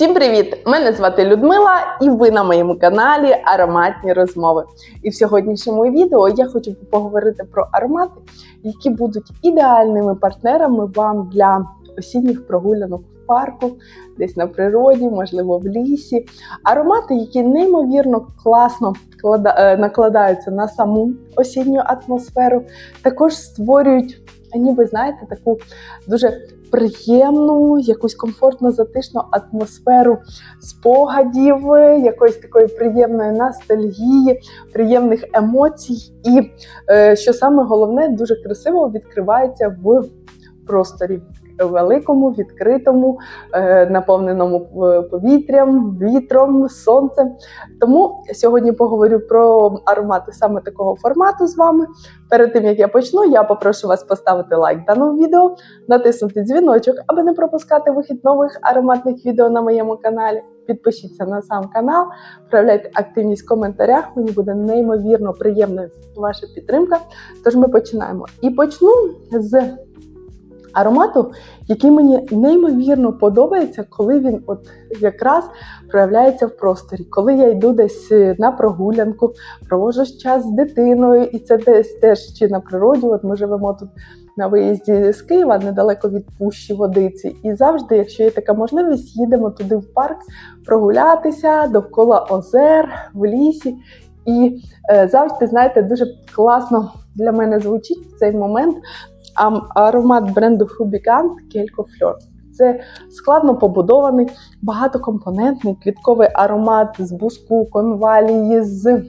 Всім привіт! Мене звати Людмила, і ви на моєму каналі Ароматні розмови. І в сьогоднішньому відео я хочу поговорити про аромати, які будуть ідеальними партнерами вам для осінніх прогулянок в парку, десь на природі, можливо, в лісі. Аромати, які неймовірно класно е, накладаються на саму осінню атмосферу, також створюють, ніби знаєте, таку дуже приємну, якусь комфортно затишну атмосферу спогадів, якоїсь такої приємної ностальгії, приємних емоцій. І е, що саме головне, дуже красиво відкривається в просторі. Великому, відкритому, е, наповненому е, повітрям, вітром, сонцем. Тому сьогодні поговорю про аромати саме такого формату з вами. Перед тим як я почну, я попрошу вас поставити лайк даному відео, натиснути дзвіночок, аби не пропускати вихід нових ароматних відео на моєму каналі. Підпишіться на сам канал, проявляйте активність в коментарях. Мені буде неймовірно приємною ваша підтримка. Тож ми починаємо. І почну з аромату, який мені неймовірно подобається, коли він от якраз проявляється в просторі. Коли я йду десь е, на прогулянку, провожу час з дитиною, і це десь теж чи на природі. От ми живемо тут на виїзді з Києва, недалеко від пущі водиці. І завжди, якщо є така можливість, їдемо туди в парк прогулятися довкола озер, в лісі. І е, завжди, знаєте, дуже класно для мене звучить в цей момент аромат бренду Kelco Fleur. Це складно побудований, багатокомпонентний квітковий аромат з буску, конвалії, з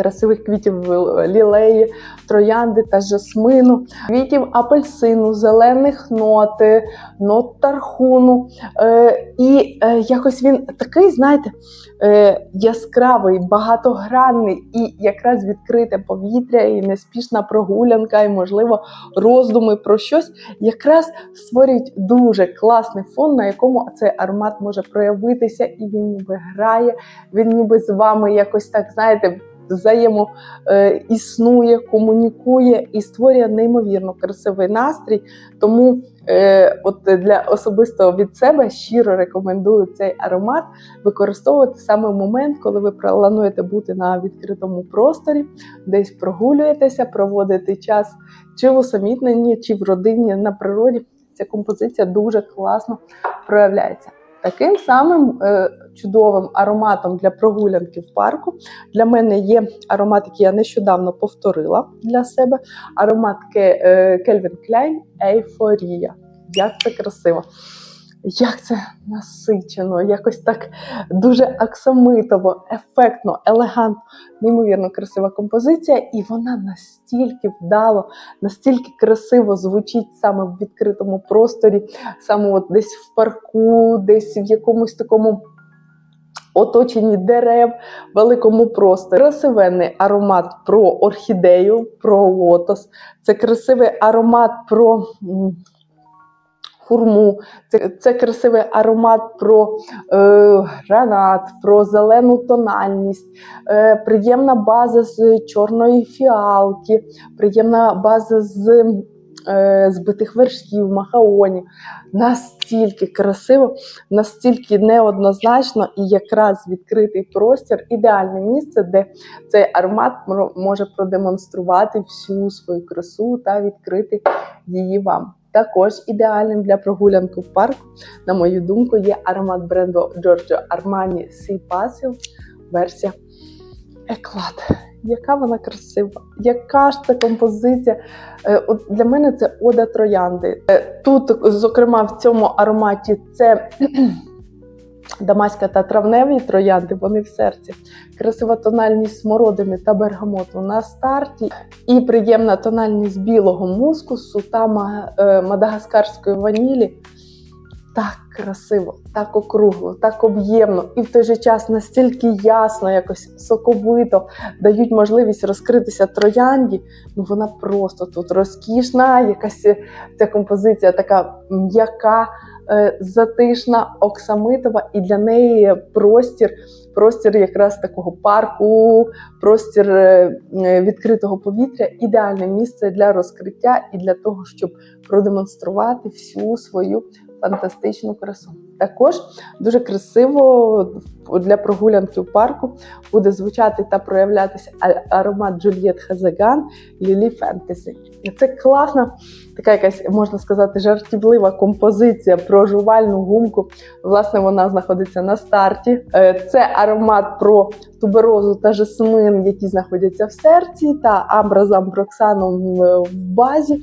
красивих квітів лілеї, троянди та жасмину, квітів апельсину, зелених нот, е, нот тархуну. Е, і е, якось він такий, знаєте, е, яскравий, багатогранний і якраз відкрите повітря, і неспішна прогулянка, і, можливо, роздуми про щось, якраз створюють дуже класний фон, на якому цей аромат може проявитися, і він ніби грає, він ніби з вами якось так, знаєте, взаємо е, комунікує і створює неймовірно красивий настрій. Тому е, от для особисто від себе щиро рекомендую цей аромат використовувати саме в момент, коли ви плануєте бути на відкритому просторі, десь прогулюєтеся, проводити час чи в усамітненні, чи в родині на природі. Ця композиція дуже класно проявляється. Таким самим е, чудовим ароматом для прогулянки в парку для мене є аромат, який я нещодавно повторила для себе. Аромат Кельвін Klein Ейфорія. Як це красиво! Як це насичено, якось так дуже аксамитово, ефектно, елегантно, неймовірно красива композиція, і вона настільки вдало, настільки красиво звучить саме в відкритому просторі, саме от десь в парку, десь в якомусь такому оточенні дерев, великому просторі. Красивенний аромат про орхідею, про лотос. Це красивий аромат про. Хурму, це, це красивий аромат про е, гранат, про зелену тональність, е, приємна база з чорної фіалки, приємна база з е, збитих вершків, махаоні. Настільки красиво, настільки неоднозначно і якраз відкритий простір ідеальне місце, де цей аромат може продемонструвати всю свою красу та відкрити її вам. Також ідеальним для прогулянки в парку, на мою думку, є аромат бренду Giorgio Armani Sea Passive версія Еклад. Яка вона красива, яка ж це композиція? Е, для мене це ода троянди. Е, Тут, зокрема, в цьому ароматі це дамаська та травневі троянди, вони в серці. Красива тональність смородини та бергамоту на старті, і приємна тональність білого мускусу та е, мадагаскарської ванілі. Так красиво, так округло, так об'ємно, і в той же час настільки ясно, якось соковито дають можливість розкритися троянді. Ну вона просто тут розкішна, якась е, ця композиція така м'яка, затишна, оксамитова, і для неї простір, простір якраз такого парку, простір е, е, відкритого повітря ідеальне місце для розкриття і для того, щоб продемонструвати всю свою фантастичну красу. Також дуже красиво для прогулянки в парку буде звучати та проявлятися аромат Джульєт Хазаган Лілі Фентезі. Це класна, така якась можна сказати, жартівлива композиція про жувальну гумку. Власне, вона знаходиться на старті. Е, Це аромат про туберозу та жасмин, які знаходяться в серці, та амбра з амброксаном в, в базі.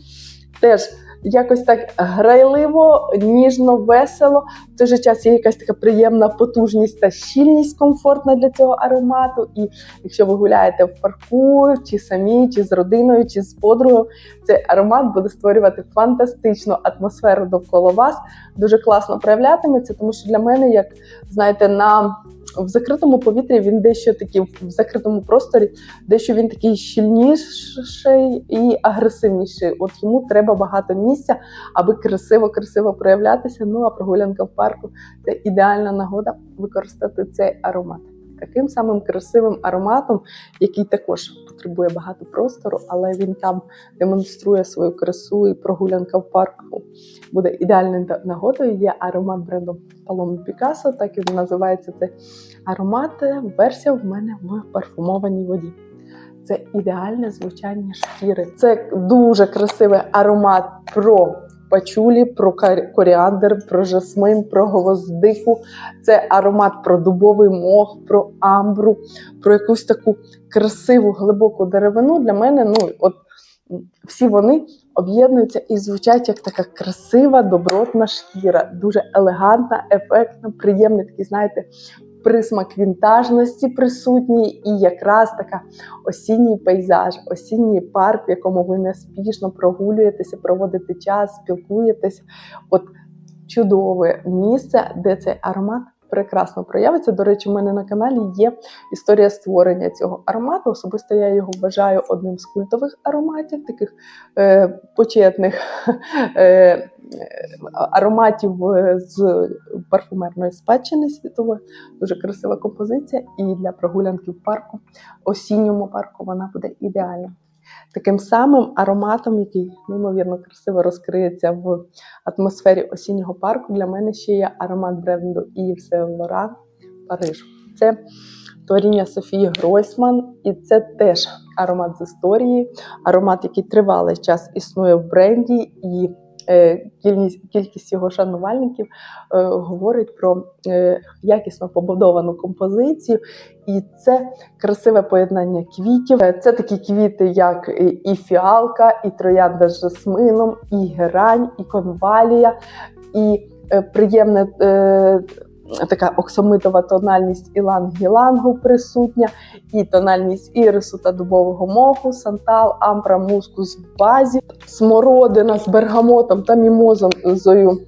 Теж якось так грайливо, ніжно, весело. В той же час є якась така приємна потужність та щільність комфортна для цього аромату. І якщо ви гуляєте в парку, чи самі, чи з родиною, чи з подругою, цей аромат буде створювати фантастичну атмосферу довкола вас. Дуже класно проявлятиметься, тому що для мене, як знаєте, на в закритому повітрі він дещо такий в закритому просторі, дещо він такий щільніший і агресивніший. От йому треба багато місця, аби красиво-красиво проявлятися. Ну а прогулянка в парку це ідеальна нагода використати цей аромат. Таким самим красивим ароматом, який також потребує багато простору, але він там демонструє свою красу і прогулянка в парку буде ідеальною нагодою. Є аромат бренду Paloma Picasso, так і називається цей аромат. Версія в мене в парфумованій воді. Це ідеальне звучання шкіри. Це дуже красивий аромат про пачулі, про коріандр, про жасмин, про гвоздику. Це аромат про дубовий мох, про амбру, про якусь таку красиву глибоку деревину. Для мене, ну от всі вони об'єднуються і звучать як така красива, добротна шкіра, дуже елегантна, ефектна, приємний такий, знаєте, присмак вінтажності присутній, і якраз така осінній пейзаж, осінній парк, в якому ви неспішно прогулюєтеся, проводите час, спілкуєтесь. От чудове місце, де цей аромат прекрасно проявиться. До речі, у мене на каналі є історія створення цього аромату. Особисто я його вважаю одним з культових ароматів, таких е, почетних е, ароматів е, з парфумерної спадщини світової. Дуже красива композиція, і для прогулянки в парку, осінньому парку, вона буде ідеальна. Таким самим ароматом, який неймовірно красиво розкриється в атмосфері осіннього парку, для мене ще є аромат бренду Yves Saint Париж. Це творіння Софії Гройсман, і це теж аромат з історії, аромат, який тривалий час існує в бренді, і е, кількість, кількість його шанувальників е, говорить про е, якісно побудовану композицію. І це красиве поєднання квітів. Е, Це такі квіти, як і- фіалка, і троянда з жасмином, і герань, і конвалія, і е, приємне. Така оксамитова тональність іланг-гілангу присутня, і тональність ірису та дубового моху, сантал, амбра, мускус в базі, смородина з бергамотом та мімозою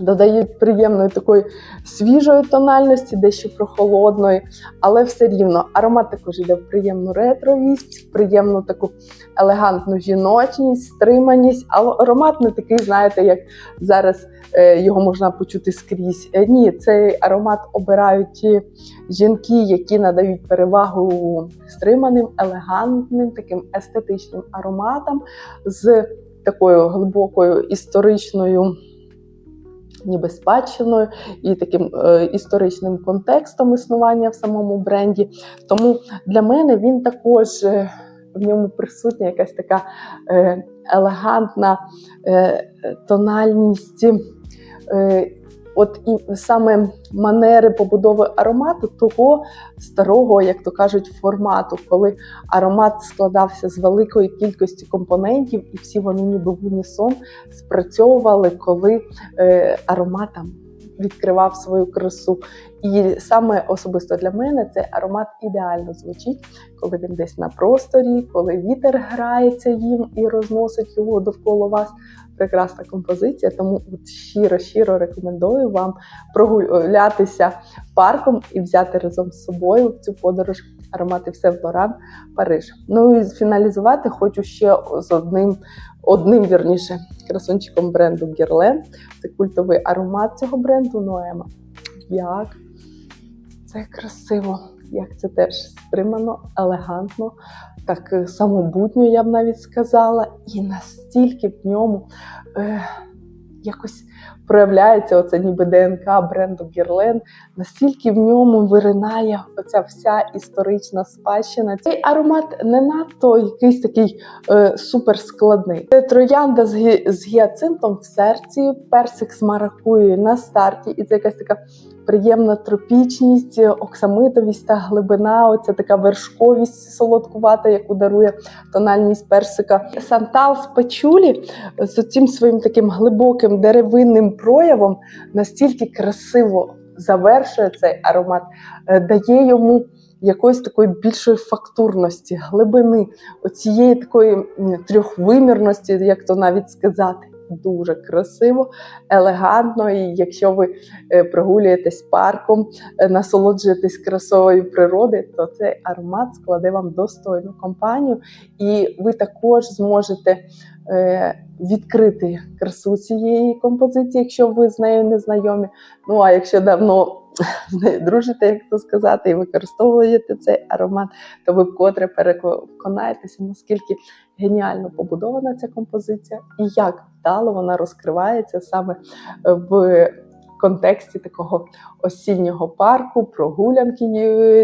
додають приємної такої свіжої тональності, дещо прохолодної, але все рівно аромат також йде в приємну ретровість, в приємну таку елегантну жіночність, стриманість. А аромат не такий, знаєте, як зараз його можна почути скрізь. Е, Ні, цей аромат обирають ті жінки, які надають перевагу стриманим, елегантним, таким естетичним ароматам з такою глибокою історичною ніби спадщиною і таким е, історичним контекстом існування в самому бренді. Тому для мене він також е, в ньому присутня якась така е, елегантна е, тональність. Е, От і саме манери побудови аромату того старого, як то кажуть, формату, коли аромат складався з великої кількості компонентів, і всі вони ніби в унісон спрацьовували, коли е, аромат там відкривав свою красу. І саме особисто для мене цей аромат ідеально звучить, коли він десь на просторі, коли вітер грається їм і розносить його довкола вас. Прекрасна композиція, тому от щиро, щиро рекомендую вам прогулятися парком і взяти разом з собою в цю подорож аромати все Лоран Париж. Ну і фіналізувати хочу ще з одним, одним вірніше, красунчиком бренду Герлен. Це культовий аромат цього бренду Ноема. Як це красиво, як це теж стримано, елегантно, так е, самобутньо, я б навіть сказала, і настільки в ньому е, якось проявляється оце ніби ДНК бренду Guerlain, настільки в ньому виринає оця вся історична спадщина. Цей аромат не надто якийсь такий е, суперскладний. Це троянда з, з гіацинтом в серці, персик з маракуєю на старті, і це якась така приємна тропічність, оксамитовість та глибина, оця така вершковість солодкувата, яку дарує тональність персика. Сантал з пачулі з цим своїм таким глибоким деревинним проявом настільки красиво завершує цей аромат, е, дає йому якоїсь такої більшої фактурності, глибини, оцієї такої трьохвимірності, як то навіть сказати. Дуже красиво, елегантно, і якщо ви е, прогулюєтесь парком, е, насолоджуєтесь красою природи, то цей аромат складе вам достойну компанію, і ви також зможете е, відкрити красу цієї композиції, якщо ви з нею не знайомі. Ну а якщо давно з нею дружите, як то сказати, і використовуєте цей аромат, то ви вкотре переконаєтеся, наскільки геніально побудована ця композиція і як вдало вона розкривається саме е, в контексті такого осіннього парку, прогулянки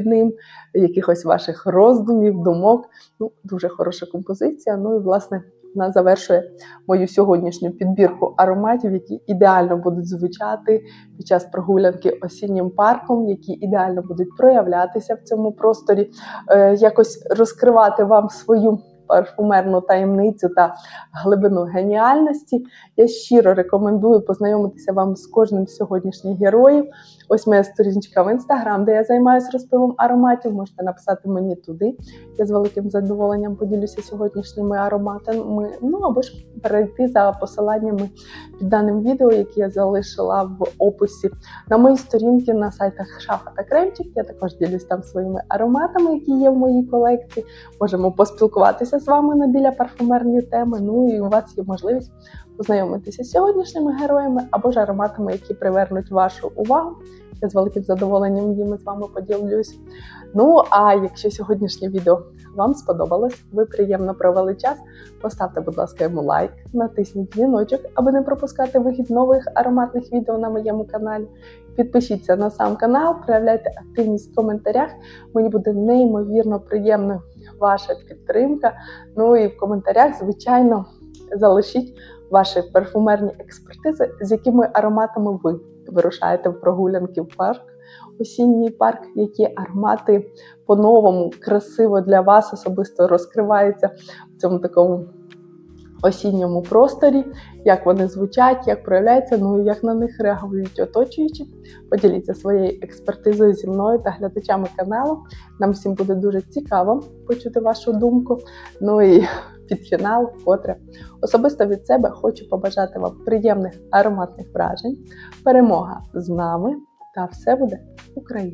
ним, якихось ваших роздумів, думок. Ну, дуже хороша композиція. Ну і власне вона завершує мою сьогоднішню підбірку ароматів, які ідеально будуть звучати під час прогулянки осіннім парком, які ідеально будуть проявлятися в цьому просторі, е, якось розкривати вам свою парфумерну таємницю та глибину геніальності. Я щиро рекомендую познайомитися вам з кожним з сьогоднішніх героїв. Ось моя сторіночка в інстаграм, де я займаюся розпивом ароматів. Можете написати мені туди. Я з великим задоволенням поділюся сьогоднішніми ароматами. Ну або ж перейти за посиланнями під даним відео, які я залишила в описі на моїй сторінці на сайтах Шафа та Кремчик. Я також ділюсь там своїми ароматами, які є в моїй колекції. Можемо поспілкуватися з вами на біля парфумерні теми. Ну і у вас є можливість познайомитися з сьогоднішніми героями або ж ароматами, які привернуть вашу увагу. Я з великим задоволенням їми з вами поділюсь. Ну а якщо сьогоднішнє відео вам сподобалось, ви приємно провели час, поставте, будь ласка, йому лайк, натисніть дзвіночок, аби не пропускати вихід нових ароматних відео на моєму каналі. Підпишіться на сам канал, проявляйте активність в коментарях. Мені буде неймовірно приємно ваша підтримка. Ну і в коментарях, звичайно, залишіть ваші парфумерні експертизи, з якими ароматами ви вирушаєте в прогулянки в парк, осінній парк, які аромати по-новому красиво для вас особисто розкриваються в цьому такому осінньому просторі, як вони звучать, як проявляються, ну і як на них реагують оточуючі. Поділіться своєю експертизою зі мною та глядачами каналу. Нам всім буде дуже цікаво почути вашу думку. Ну і під фінал, котре особисто від себе хочу побажати вам приємних ароматних вражень, перемога з нами та все буде Україна!